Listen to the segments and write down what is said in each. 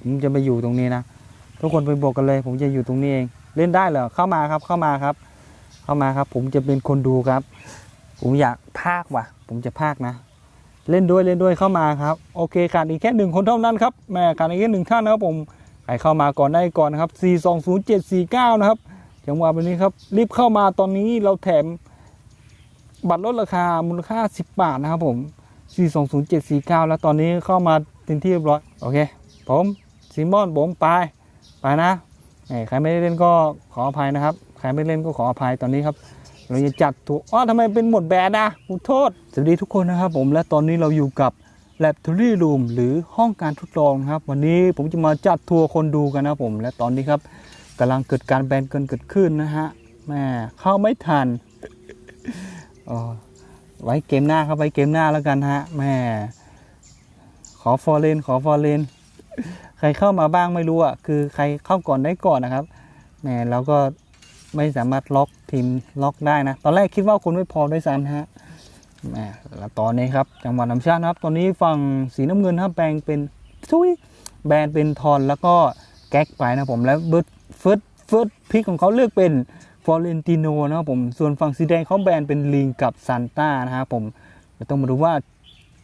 ผมจะไปอยู่ตรงนี้นะทุกคนไปบอกกันเลย ผมจะอยู่ตรงนี้เอง เล่นได้เหรอเข้ามาครับเข้ามาครับ เข้ามาครับ ผมจะเป็นคนดูครับ ผมอยากพากว่ะ ผมจะพากนะ เล่นด้วยเล่นด้วยเข้ามาครับ โอเคขาดอีกแค่หนึ่งคนเท่านั้นครับแม่ขาดอีกแค่หนึ่งท่านนะครับผมใครเข้ามาก่อนได้ก่อนนะครับ420749 นะครับจังหวะแบบนี้ครับ รีบเข้ามาตอนนี้เราแถมบัตรลดราคามูลค่า 10 บาทนะครับผม 420749 แล้วตอนนี้เข้ามาเต็มที่เรียบร้อย โอเค ผม ซิมอนผมไปไปนะเอ้ใครไม่ได้เล่นก็ขออภัยนะครับ ใครไม่เล่นก็ขออภัยตอนนี้ครับ เราจะจัดถูกอ๋อทำไมเป็นหมดแบนนะขอโทษ สวัสดีทุกคนนะครับผมและตอนนี้เราอยู่กับ Laboratory Room หรือห้องการทดลองครับ วันนี้ผมจะมาจัดทัวร์คนดูกันนะผม และตอนนี้ครับกำลังเกิดการแบนเกินเกิดขึ้นนะฮะแม่เข้าไม่ทันอ๋อไว้เกมหน้าครับไว้เกมหน้าแล้วกันฮะแม่ขอฟอร์เรนขอฟอร์เรน ใครเข้ามาบ้างไม่รู้อะคือใครเข้าก่อนได้ก่อนนะครับแหมเราก็ไม่สามารถล็อกทีมล็อกได้นะ ตอนแรกคิดว่าคนไม่พอด้วยซ้ำฮะแหมแล้วตอนนี้ครับจังหวะน้ำชาตินะครับ ตอนนี้ฝั่งสีน้ำเงินครับแปลงเป็นทุยแบนเป็นทอนแล้วก็แก๊กไปนะผมแล้วเบิร์ดเฟิร์สเฟิร์สพิกของเขาเลือกเป็นฟอเรนติโนนะครับผมส่วนฝั่งสีแดงเขาแบนเป็นลิงกับซานต้านะครับผมต้องมาดูว่า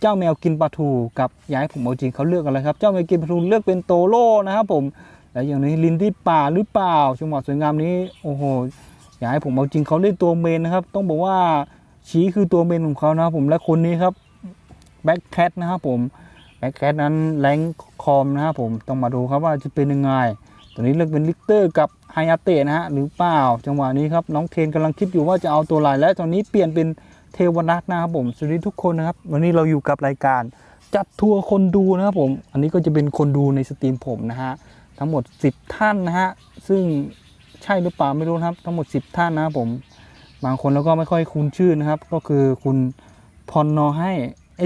เจ้าแมวกินปลาทูกับย้ายผมเอาจริงเขาเลือกอะไรครับ เจ้าแมวกินปลาทูเลือกเป็นโตโร่นะครับผมแล้วอย่างนี้ลินที่ป่าหรือเปล่าจังหวะสวยงามนี้โอ้โหอยากให้ผมเอาจริงเขาเล่นตัวเมนนะครับ ต้องบอกว่าชี้คือตัวเมนของเขานะครับผมและคนนี้ครับแบ็คแคทนะครับผมแบ็คแคทนั้นแรงคอมนะครับผมต้องมาดูครับว่าจะเป็นยังไงตัวนี้เลือกเป็นลิกเตอร์กับไฮอาเตะนะฮะหรือเปล่าจังหวะนี้ครับน้องเทนกำลังคิดอยู่ว่าจะเอาตัวลายและตอนนี้เปลี่ยนเป็น เทวนัทนะครับผมสวัสดีทุกคนนะครับ วันนี้เราอยู่กับรายการ จัดทัวร์คนดูนะครับผม อันนี้ก็จะเป็นคนดูในสตรีมผมนะฮะทั้งหมด 10 ท่านนะฮะซึ่งใช่หรือเปล่าไม่รู้ครับทั้งหมด 10 ท่านนะครับผม บางคนแล้วก็ไม่ค่อยคุ้นชื่อนะครับ ก็คือคุณพรนอให้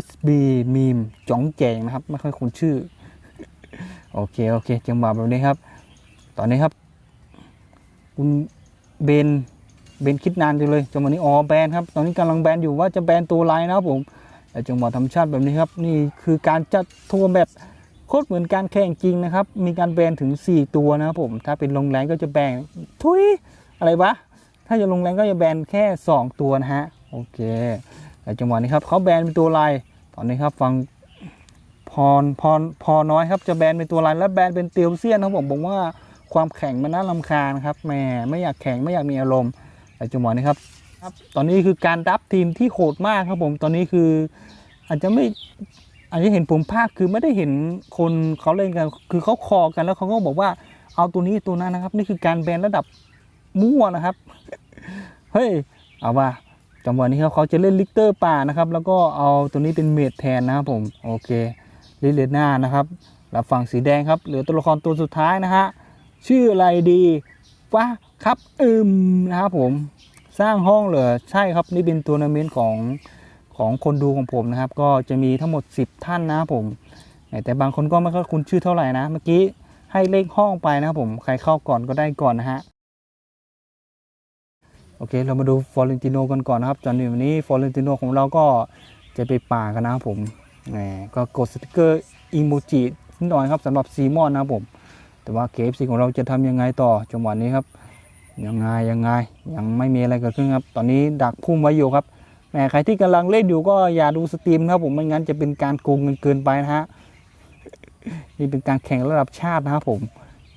SB มีมจ๋องแจงนะครับ ไม่ค่อยคุ้นชื่อ โอเค โอเคจังหวะแบบนี้ครับ ตอนนี้ครับ คุณเบน เบนคิดนานจังเลยจังหวะนี้อ๋อแบนครับตอนนี้กำลังแบนอยู่ว่าจะแบนตัวไรนะครับผมแต่จังหวะทำชาติแบบนี้ครับนี่คือการจัดทัวร์แบบโคตรเหมือนการแข่งจริงนะครับมีการแบนถึง 4 ตัวนะครับผมถ้าเป็นลงแรงก็จะแบนทุยอะไรวะถ้าจะลงแรงก็จะแบนแค่ 2 ตัวนะฮะโอเคแต่จังหวะนี้ครับเขาแบนเป็นตัวลายตอนนี้ครับฟังพรพรพอน้อยครับจะแบนเป็นตัวลายและแบนเป็นเตียวเซียนนะครับผมผมว่าความแข็งมันน่าลำคาญครับแหมไม่อยากแข็งไม่อยากมีอารมณ์ จังหวะนี้ครับครับ ตอนนี้คือการดับทีมที่โหดมากครับผมตอนนี้คือ อาจจะไม่อาจจะเห็นผมภาคคือไม่ได้เห็นคนเขาเล่นกัน คือเขาคอกันแล้วเขาก็บอกว่าเอาตัวนี้ตัวนั้นนะครับ นี่คือการแบนระดับมั่วนะครับ เฮ้ยเอาว่าจังหวะนี้ครับเขาจะเล่นลิกเตอร์ป่านะครับ แล้วก็เอาตัวนี้เป็นเมดแทนนะครับผมโอเคลิเลน่านะครับแล้วฝั่งสีแดงครับเหลือตัวละครตัวสุดท้ายนะฮะชื่ออะไรดีวะ ครับอืมนะครับผมสร้างห้องเหรอใช่ครับนี่เป็นทัวร์นาเมนต์ของของคนดูของผมนะครับ ก็จะมีทั้งหมด 10 ท่านนะครับผม แต่บางคนก็ไม่ค่อยคุ้นชื่อเท่าไหร่นะ เมื่อกี้ให้เลขห้องไปนะครับผมใครเข้าก่อนก็ได้ก่อนนะฮะโอเค เรามาดูฟอร์เรนติโนกันก่อนนะครับตอนนี้วันนี้ฟอร์เรนติโนของเราก็จะไปป่ากันนะครับผมแหมก็กดสติกเกอร์อีโมจินิดหน่อยครับสำหรับซีมอนนะครับผม แต่ว่า KFC ของเราจะทำยังไงต่อจังหวะนี้ครับ ยังไงยังไงยังไม่มีอะไรเกิดขึ้นครับ ตอนนี้ดักพุ่มไว้อยู่ครับแหมใครที่กำลังเล่นอยู่ก็อย่าดูสตรีมนะครับผมไม่งั้นจะเป็นการโกงเงินเกินไปนะฮะนี่เป็นการแข่งระดับชาตินะครับผม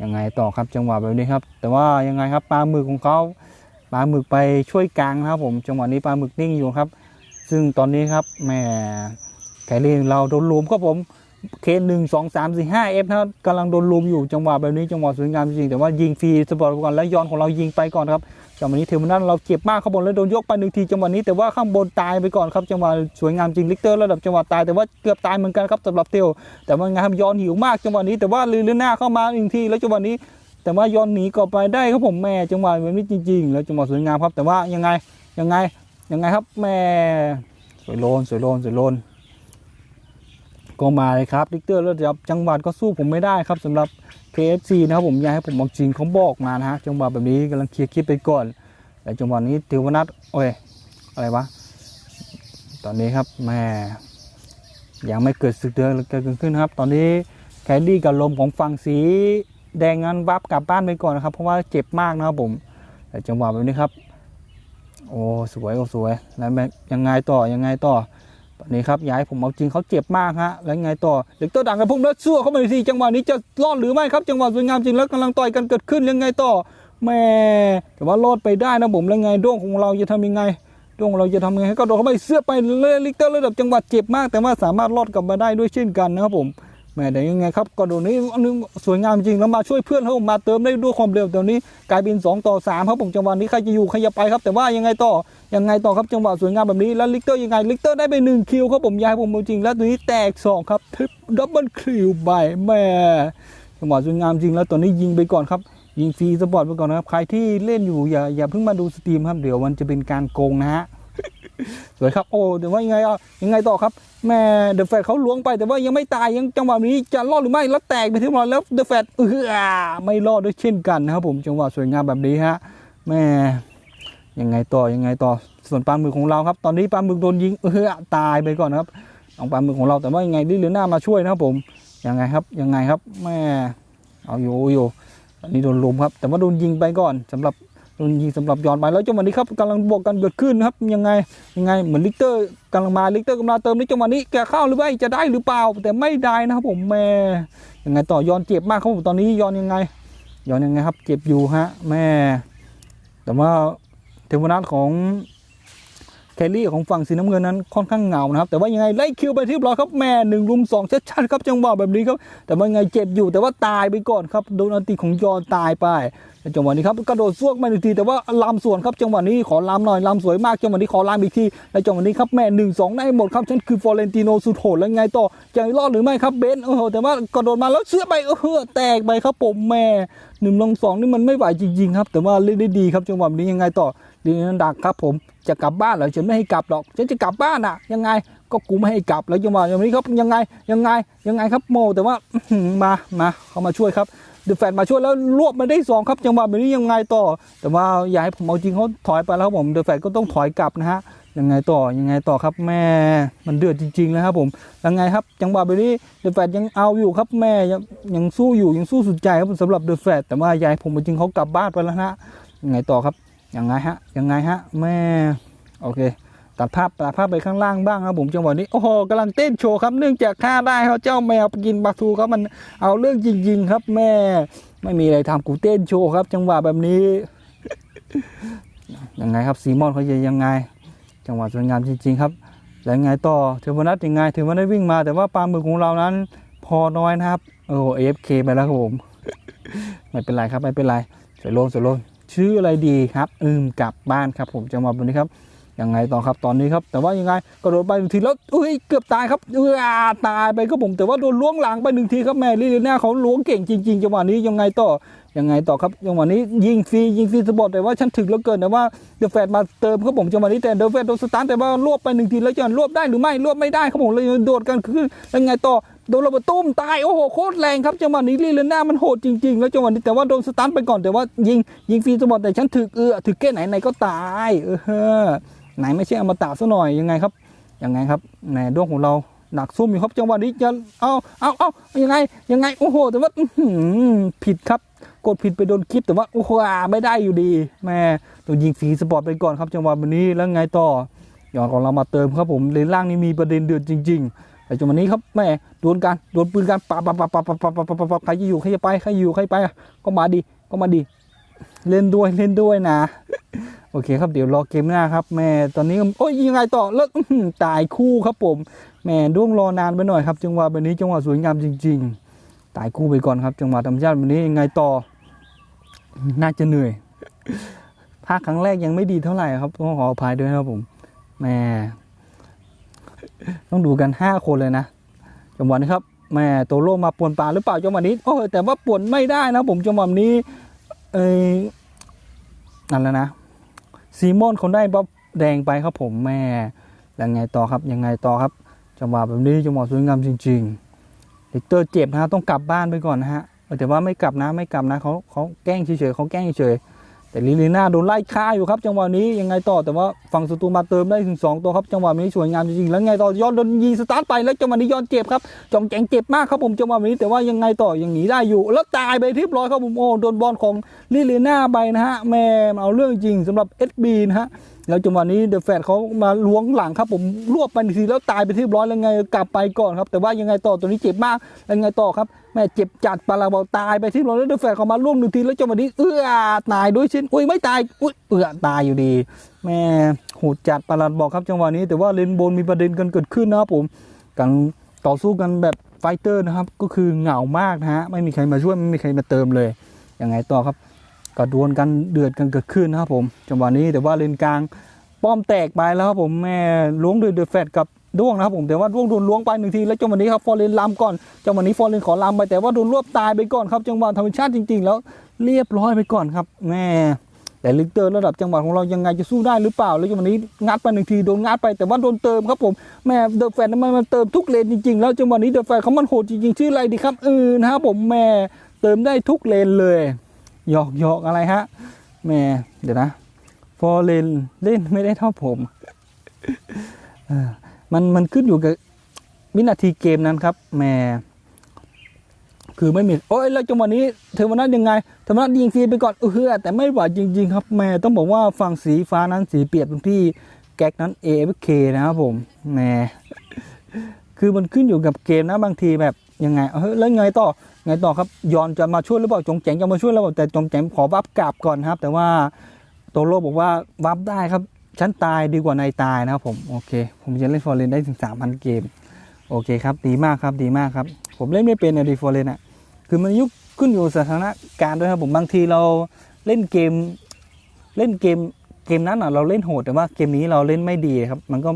ยังไงต่อครับจังหวะแบบนี้ครับ แต่ว่ายังไงครับปลาหมึกของเขาปลาหมึกไปช่วยกลางนะครับผม จังหวะนี้ปลาหมึกนิ่งอยู่ครับ ซึ่งตอนนี้ครับแหมแคลรี่เราโดนลุมครับผม เคหนึ่งสองสามสี่ห้าเอฟนะครับกำลังโดนลุมอยู่จังหวะแบบนี้จังหวะสวยงามจริงๆแต่ว่ายิงฟรีสปอร์ตก่อนแล้วยอนของเรายิงไปก่อนครับจังหวะนี้เทอร์มินัลเราเจ็บมากข้างบนแล้วโดนยกไปหนึ่งทีจังหวะนี้แต่ว่าข้างบนตายไปก่อนครับจังหวะสวยงามจริงลิกเตอร์ระดับจังหวะตายแต่ว่าเกือบตายเหมือนกันครับสำหรับเตียวแต่ว่างานยอนหิวมากจังหวะนี้แต่ว่าลือหน้าเข้ามาหนึ่งทีแล้วจังหวะนี้ แต่ว่ายอนหนีก็ไปได้ครับผมแม่จังหวะแบบนี้จริง ๆ แล้วจังหวะสวยงามครับแต่ว่ายังไงยังไงยังไงครับแม่สวยโลนสวยโลนสวยโลน ก็มาเลยครับลิกเตอร์ระดับจังหวัดก็สู้ผมไม่ได้ครับสำหรับ KFC นะครับผมอยากให้ผมเอาจริงเขาบอกมานะฮะจังหวะแบบนี้กำลังเคลียร์คลิปไปก่อนแต่จังหวะนี้ติวนัทโอ้ยอะไรวะตอนนี้ครับแม่ยังไม่เกิดสึกเดือดเกิดขึ้นครับ ตอนนี้แคดดี้กับลมของฝั่งสีแดงงั้นวับกลับบ้านไปก่อนนะครับ เพราะว่าเจ็บมากนะครับผมแต่จังหวะแบบนี้ครับ โอ้สวยโอ้สวยแล้วยังไงต่อยังไงต่อ นนี้ครับย้ายผมเอาจริงเขาเจ็บมากฮะแล้วไงต่อเด็กตัวดังกับพุ่งแล้วสู้เข้ามาอีกทีจังหวะนี้จะรอดหรือไม่ครับ จังหวะสวยงามจริงแล้วกำลังต่อยกันเกิดขึ้นยังไงต่อแม่แต่ว่ารอดไปได้นะผมแล้วไงด้วงของเราจะทำยังไงด้วงของเราจะทำยังไงกระโดดเขาไปเสื้อไปเลยลิกเตอร์ระดับจังหวะเจ็บมาก แต่ว่าสามารถรอดกลับมาได้ด้วยเช่นกันนะครับผมแม่แต่ยังไงครับกระโดดนี้สวยงามจริงแล้วมาช่วยเพื่อนเขามาเติมได้ด้วยความเร็วตอนนี้กลายเป็น2ต่อ3ครับผมจังหวะนี้ใครจะอยู่ใครจะไปครับ แต่ว่ายังไงต่อ ยังไงต่อครับจังหวะสวยงามแบบนี้แล้วลิกเตอร์ยังไงลิกเตอร์ได้ไป1คิวครับผมยายผมจริงแล้วตัวนี้แตก2ครับทริปดับเบิลคิวไปแม่จังหวะสวยงามจริงแล้วตัวนี้ยิงไปก่อนครับยิงฟรีสปอร์ตไปก่อนนะครับ ใครที่เล่นอยู่อย่าอย่าเพิ่งมาดูสตรีมครับ เดี๋ยวมันจะเป็นการโกงนะฮะ สวยครับ โอ้แต่ว่ายังไงอะยังไงต่อครับ แม่เดอะแฟตเขาล้วงไปแต่ว่ายังไม่ตายยังจังหวะนี้จะรอดหรือไม่แล้วแตกไปที่หมดแล้วเดอะแฟตเออไม่รอดด้วยเช่นกันนะครับผมจังหวะสวยงามแบบนี้ฮะแม่ ยังไงต่อยังไงต่อส่วนปลาหมึกของเราครับ ตอนนี้ปลาหมึกโดนยิงเออตายไปก่อนนะครับน้องปลาหมึกของเราแต่ว่ายังไงดิเหลือหน้ามาช่วยนะครับผมยังไงครับยังไงครับแม่เอาอยู่อยู่ตอนนี้โดนลุมครับ แต่ว่าโดนยิงไปก่อนสำหรับโดนยิงสำหรับย้อนไปแล้วจังหวะนี้ครับกำลังบวกกันเกิดขึ้นครับยังไงยังไงเหมือนลิกเตอร์กำลังมาลิกเตอร์กำลังเติมในจังหวะนี้แกเข้าหรือไม่จะได้หรือเปล่า แต่ไม่ได้นะครับผมแม่ยังไงต่อย้อนเจ็บมากครับผมตอนนี้ย้อนยังไงย้อนยังไงครับ เจ็บอยู่ฮะแม่แต่ว่า เทวนาทของแคลรี่ของฝั่งสีน้ำเงินนั้นค่อนข้างเหงานะครับ แต่ว่ายังไงไล่คิวไปที่ร้อยครับแม่หนึ่งรุมสองชัดๆครับจังหวะแบบนี้ครับ แต่ว่ายังไงเจ็บอยู่แต่ว่าตายไปก่อนครับโดนอันติของยอนตายไปในจังหวะนี้ครับกระโดดซวกมาหนึ่งทีแต่ว่าลามสวนครับจังหวะนี้ขอลามหน่อยลามสวยมากจังหวะนี้ขอลามอีกทีในจังหวะนี้ครับแม่หนึ่งสองได้หมดครับฉันคือฟอเรนติโนสุดโหดแล้วไงต่อจะรอดหรือไม่ครับเบนซ์โอ้โหแต่ว่ากระโดดมาแล้วเสื้อไปเออแตกไปครับผมแม่หนึ่งลงสองนี่มันไม่ไหวจริงๆครับ แต่ว่าเล่นได้ดีครับจังหวะนี้ยังไงต่อ ดีนันดักครับผมจะกลับบ้านเหรอฉันไม่ให้กลับหรอกฉันจะกลับบ้านอะ ยังไง ก็กูไม่ให้กลับแล้วจังหวะอย่างนี้ครับยังไงยังไงยังไงครับโม แต่ว่ามามาเขามาช่วยครับเดอะแฟนมาช่วยแล้วรวบมาได้สองครับจังหวะแบบนี้ยังไงต่อ แต่ว่าอย่าให้ผมเอาจริงเขาถอยไปแล้วครับผมเดอะแฟนก็ต้องถอยกลับนะฮะยังไงต่อยังไงต่อครับแม่มันเดือดจริงๆนะครับผมยังไงครับจังหวะแบบนี้เดอะแฟนยังเอาอยู่ครับแม่ยังยังสู้อยู่ยังสู้สุดใจครับสำหรับเดอะแฟนแต่ว่าอย่าให้ผมเอาจริงเขากลับบ้านไปแล้วนะยังไงต่อครับ ยังไงฮะยังไงฮะแม่โอเคตัดภาพตัดภาพไปข้างล่างบ้างครับผมจังหวะนี้โอ้โหกำลังเต้นโชว์ครับเนื่องจากฆ่าได้เขาเจ้าแมวกินปลาทูครับมันเอาเรื่องจริงๆครับแม่ไม่มีอะไรทำกูเต้นโชว์ครับ จังหวะแบบนี้ยังไงครับซีมอนเขาจะยังไง จังหวะสวยงามจริง ๆ ครับ แล้วยังไงต่อเทวนัทยังไงเทวนัทวิ่งมาแต่ว่าปลาหมึกของเรานั้น พอน้อยนะครับโอ้เอฟเคไปแล้วครับผมไม่เป็นไรครับไม่เป็นไรสวยโลงสวยโลง ชื่ออะไรดีครับ อืมกลับบ้านครับ ผมจังหวะแบบนี้ครับยังไงต่อครับตอนนี้ครับ แต่ว่ายังไงกระโดดไปหนึ่งทีแล้วอุ้ยเกือบตายครับเออตายไปครับผมแต่ว่าโดนล้วงหลังไปหนึ่งทีครับแม่ลิเลียนาเขาล้วงเก่งจริงๆจังหวะนี้ยังไงต่อยังไงต่อครับจังหวะนี้ยิงฟรียิงฟรีสปอร์ตแต่ว่าฉันถึกแล้วเกินแต่ว่าเดอะแฟดมาเติมครับผมจังหวะนี้แต่เดอะแฟดโดนสตาร์ทแต่ว่ารวบไปหนึ่งทีแล้วจะรวบได้หรือไม่รวบไม่ได้ครับผมเลยโดดกันขึ้นแล้วยังไงต่อ โดนระเบิดตุ้มตายโอ้โหโคตรแรงครับจังหวะนี้ลิเลียนามันโหดจริง ๆ แล้วจังหวะนี้แต่ว่าโดนสตาร์ทไปก่อนแต่ว่ายิงยิงฟรีสปอร์ตแต่ฉันถึกเออถึกแค่ไหนไหนก็ตายเออไหนไม่ใช่อมตะซะหน่อยยังไงครับยังไงครับแหนดวงของเราหนักซุ่มอยู่ครับจังหวะนี้จะเอาเอาเอายังไงยังไงโอ้โห แต่ว่าผิดครับกดผิดไปโดนคลิปแต่ว่าโอ้โหอ่าไม่ได้อยู่ดีแม่ตัวยิงฟรีสปอร์ตไปก่อนครับจังหวะแบบนี้แล้วไงต่อย้อนของเรามาเติมครับผมเลนล่างนี้มีประเด็นเดือดจริง ๆ แต่จังหวะนี้ครับแม่ดวลกันดวลปืนกันปะปะปะปะปะปะปะปะปะปะใครจะอยู่ใครจะไปใครอยู่ใครไปก็มาดีก็มาดี เล่นด้วยเล่นด้วยนะ โอเคครับเดี๋ยวรอเกมหน้าครับแม่ตอนนี้โอ้ยยังไงต่อแล้วตายคู่ครับผมแม่ด้วงรอนานไปหน่อยครับจังหวะแบบนี้จังหวะสวยงามจริง ๆ ตายคู่ไปก่อนครับ จังหวะธรรมชาติแบบนี้ยังไงต่อ น่าจะเหนื่อยภาคครั้งแรกยังไม่ดีเท่าไหร่ครับต้องขออภัยด้วยนะครับผมแม่ ต้องดูกันห้าคนเลยนะจังหวะนี้ครับแม่โตโร่มาป่วนป่าหรือเปล่าจังหวะนี้โอ้แต่ว่าป่วนไม่ได้นะ ผมจังหวะนี้เอ้ยนั่นแหละนะซีมอนเขาได้บัฟแดงไปครับผมแม่ยังไงต่อครับยังไงต่อครับจังหวะแบบนี้จังหวะสวยงามจริงๆลิกเตอร์เจ็บนะต้องกลับบ้านไปก่อนนะฮะแต่ว่าไม่กลับนะไม่กลับนะเขาเขาแกล้งเฉยๆเขาแกล้งเฉยๆ แต่ลิลีน่าโดนไล่ฆ่าอยู่ครับ จังหวะนี้ยังไงต่อแต่ว่าฝั่งศัตรูมาเติมได้ถึงสองตัวครับ จังหวะนี้สวยงามจริงๆแล้วไงต่อยอดโดนยิงสตาร์ทไปแล้วจังหวะนี้ยอดเจ็บครับจองแจงเจ็บมากครับผมจังหวะนี้แต่ว่ายังไงต่อยังหนีได้อยู่ แล้วตายไปเรียบร้อยครับผมโอ้โดนบอลของลิลีน่าไปนะฮะแม่เอาเรื่องจริงสำหรับ SB นะฮะ แล้วจังหวะนี้เดอะแฟดเขามาล้วงหลังครับ ผมรวบไปหนึ่งทีแล้วตายไปที่ร้อยแล้วไงกลับไปก่อนครับ แต่ว่ายังไงต่อตัวนี้เจ็บมากแล้วไงต่อครับแม่เจ็บจัดปาราบอลตายไปที่ร้อยแล้วเดอะแฟดเขามาล่วงหนึ่งทีแล้วจังหวะนี้เอื้อตายด้วยเช่นอุ้ยไม่ตายอุ้ยเอื้อตายอยู่ดี แม่โหดจัดปาราบอลครับจังหวะนี้แต่ว่าเลนโบนมีประเด็นกันเกิดขึ้นนะครับผมการต่อสู้กันแบบไฟเตอร์นะครับก็คือเหงามากนะฮะไม่มีใครมาช่วยไม่มีใครมาเติมเลยยังไงต่อครับ ก็ดวลกันเดือดกันเกิดขึ้นนะครับผมจังหวะนี้แต่ว่าเลนกลางป้อมแตกไปแล้วครับผมแม่ล้วงโดยเดอะแฟดกับด้วงนะครับผมแต่ว่าด้วงโดนล้วงไปหนึ่งทีแล้วจังหวะนี้ครับฟอร์เรนลำก่อนจังหวะนี้ฟอร์เรนขอลำไปแต่ว่าโดนรวบตายไปก่อนครับจังหวะธรรมชาติจริง ๆ แล้วเรียบร้อยไปก่อนครับแม่แต่ลิกเตอร์ระดับจังหวะของเรายังไงจะสู้ได้หรือเปล่า แล้วจังหวะนี้งัดไปหนึ่งทีโดนงัดไปแต่ว่าโดนเติมครับผมแม่เดอะแฟดนั้นมันมันเติมทุกเลนจริงๆ แล้วจังหวะนี้เดอะแฟดเขามันโหดจริงๆชื่ออะไรดีครับเออนะครับผมแม่เติมได้ทุกเลนเลย หยอกหยอกอะไรฮะแม่เดี๋ยวนะฟอร์เรนเล่นไม่ได้เท่าผมมันมันขึ้นอยู่กับวินาทีเกมนั้นครับแม่คือไม่มีโอ้ยแล้วจังหวะนี้เทอร์มินัสยังไงเทอร์มินัสยิงฟรีไปก่อนเออแต่ไม่ไหวจริง ๆ ครับแม่ต้องบอกว่าฝั่งสีฟ้านั้นสีเปียบตรงที่แก๊กนั้น AFK นะครับผมแหม่คือมันขึ้นอยู่กับเกมนะบางทีแบบยังไงเฮ้ยแล้วไงต่อ ไงต่อครับยอนจะมาช่วยหรือเปล่าจงแจงจะมาช่วยหรือเปล่าแต่จงแจงขอวับกลับก่อนครับ แต่ว่าโตโร่บอกว่าวับได้ครับฉันตายดีกว่านายตายนะครับผมโอเค ผมจะเล่นฟอร์เรนได้ถึง3,000เกมโอเคครับดีมากครับดีมากครับ ผมเล่นไม่เป็นอะดีฟอร์เรนอะคือมันยุคขึ้นอยู่สถานการณ์ด้วยครับผมบางทีเราเล่นเกมเล่นเกมเกมนั้นอะเราเล่นโหดแต่ว่าเกมนี้เราเล่นไม่ดีครับ มันก็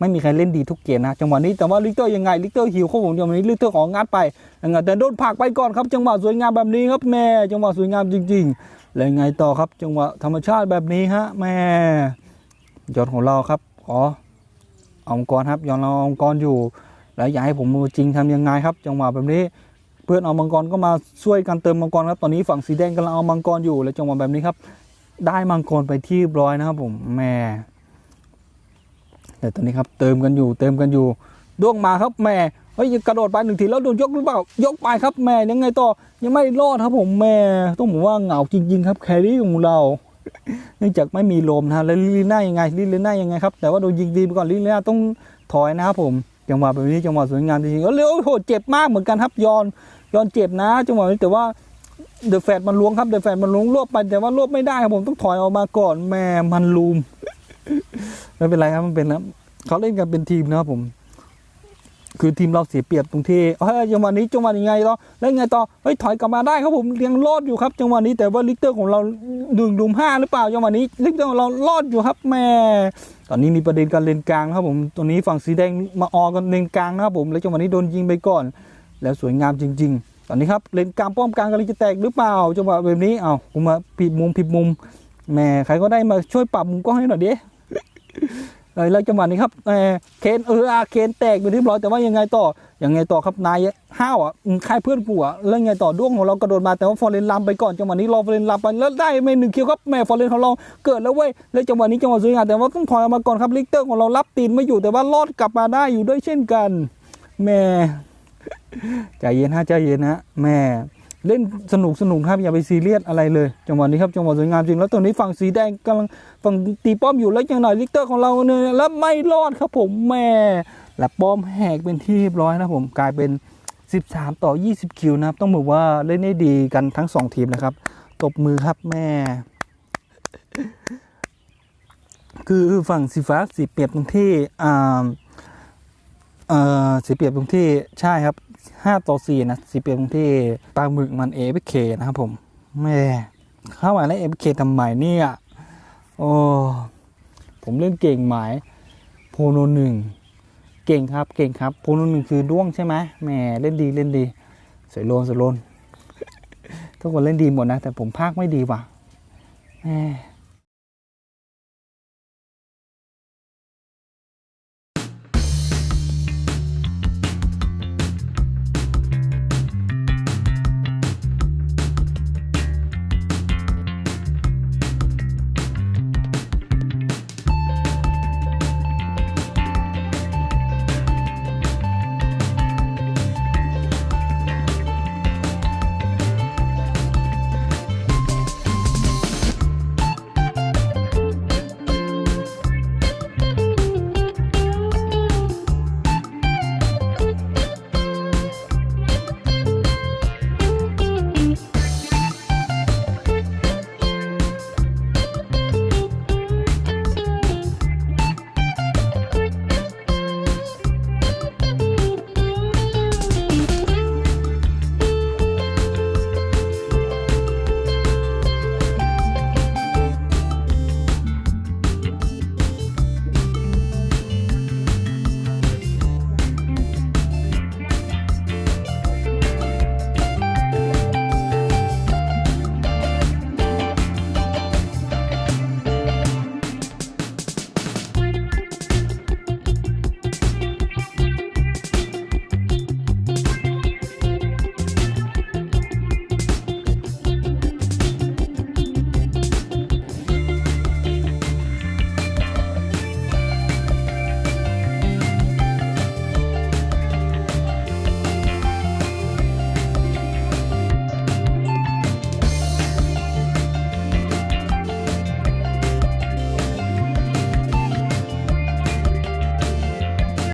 ไม่มีใครเล่นดีทุกเกมนะจังหวะนี้แต่ว่าลิเตอร์ยังไงลิเตอร์หิวเข้าผมจังหวะนี้ลิเตอร์ของงัดไปยังไงแต่โดนผักไปก่อนครับ จังหวะสวยงามแบบนี้ครับแม่จังหวะสวยงามจริงๆแล้วไงต่อครับ จังหวะธรรมชาติแบบนี้ฮะแม่ยอดของเราครับขอเอามังกรครับยอดเราอมังกรอยู่ แล้วอยากให้ผมมือจริงทำยังไงครับ จังหวะแบบนี้เพื่อนเอามังกรก็มาช่วยกันเติมมังกรครับตอนนี้ฝั่งสีแดงกำลังเอามังกรอยู่ แล้วจังหวะแบบนี้ครับ ได้มังกรไปที่บร้อยนะครับผมแม่ แต่ตอนนี้ครับเติมกันอยู่เติมกันอยู่ด้วงมาครับแม่เฮ้ยกระโดดไปหนึ่งทีแล้วโดนยกหรือเปล่ายกไปครับแม่ยังไงต่อยังไม่รอดครับผมแม่ต้องบอกว่าเหงาจริง ๆ ครับแครี่ของเราเนื่องจากไม่มีลมนะฮะแล้วลิลน่ายังไงลิลน่ายังไงครับแต่ว่าโดนยิงดีไปก่อนลิลน่าต้องถอยนะครับผมจังหวะแบบนี้จังหวะสวยงามจริงๆแล้วเร็วโอ้โหเจ็บมากเหมือนกันครับยอนยอนเจ็บนะจังหวะนี้แต่ว่าเดอะแฟดมันล้วงครับเดอะแฟดมันล้วงรวบไปแต่ว่ารวบไม่ได้ครับผมต้องถอยออกมาก่อนแม่มันลูม ไม่เป็นไรครับมันเป็นนะเขาเล่นกันเป็นทีมนะครับผม คือทีมเราเสียเปรียบตรงที่เฮ้ยจังหวะนี้จังหวะยังไงต่อแล้วยังไงต่อเฮ้ยถอยกลับมาได้ครับผมยังรอดอยู่ครับ จังหวะนี้แต่ว่าลิกเตอร์ของเราดึงดุมห้าหรือเปล่าจังหวะนี้ลิกเตอร์ของเรารอดอยู่ครับแม่ตอนนี้มีประเด็นการเลนกลางนะครับผมตัวนี้ฝั่งสีแดงมาออกันเลนกลางนะครับผม แล้วจังหวะนี้โดนยิงไปก่อน แล้วสวยงามจริง ๆ ตอนนี้ครับเลนกลางป้อมกลางกำลังจะแตกหรือเปล่าจังหวะแบบนี้เอ้าผมมาผิดมุมผิดมุม แม่ใครก็ได้มาช่วยปรับมุมกล้องให้หน่อยดิเออแล้วจังหวะนี้ครับเออเคนเอออาเคนแตกไปเรียบร้อยแต่ว่ายังไงต่อยังไงต่อครับนายห้าวอะค่ายเพื่อนกูอะแล้วยังไงต่อด้วงของเรากระโดดมาแต่ว่าฟอร์เรนลำไปก่อนจังหวะนี้รอฟอร์เรนลำไปแล้วได้ไม่หนึ่งคิวครับแม่ฟอร์เรนของเราเกิดแล้วเว้ยแล้วจังหวะนี้จังหวะสวยงามแต่ว่าต้องถอยออกมาก่อนครับลิกเตอร์ของเรารับตีนไม่อยู่แต่ว่ารอดกลับมาได้อยู่ด้วยเช่นกัน แม่ใจเย็นฮะใจเย็นฮะแม่ เล่นสนุกสนุกครับอย่าไปซีเรียสอะไรเลย จังหวะนี้ครับจังหวะสวยงามจริงแล้วตอนนี้ฝั่งสีแดงกำลังฝั่งตีป้อมอยู่แล้วยังหน่อยลิกเตอร์ของเราเนี่ยแล้วไม่รอดครับผมแม่และป้อมแหกเป็นที่เรียบร้อยนะผมกลายเป็น 13 ต่อ 20 คิวนะครับ ต้องบอกว่าเล่นได้ดีกันทั้ง 2 ทีมนะครับ ตบมือครับแม่ คือฝั่งสีฟ้าสีเปียบตรงที่อ่าเอ่อสีเปียบตรงที่ใช่ครับ ห้าต่อสี่นะสีเปรียงที่ปลาหมึกมันเอฟเคนะครับผมแม่เข้ามาแล้วเอฟเคทำไมเนี่ยโอ้ผมเล่นเก่งหมายโพโนหนึ่งเก่งครับเก่งครับโพโนหนึ่งคือด้วงใช่ไหมแหม่เล่นดีเล่นดีสวยโลนสวยโลนทุกคนเล่นดีหมดนะ แต่ผมพากไม่ดีว่ะแหม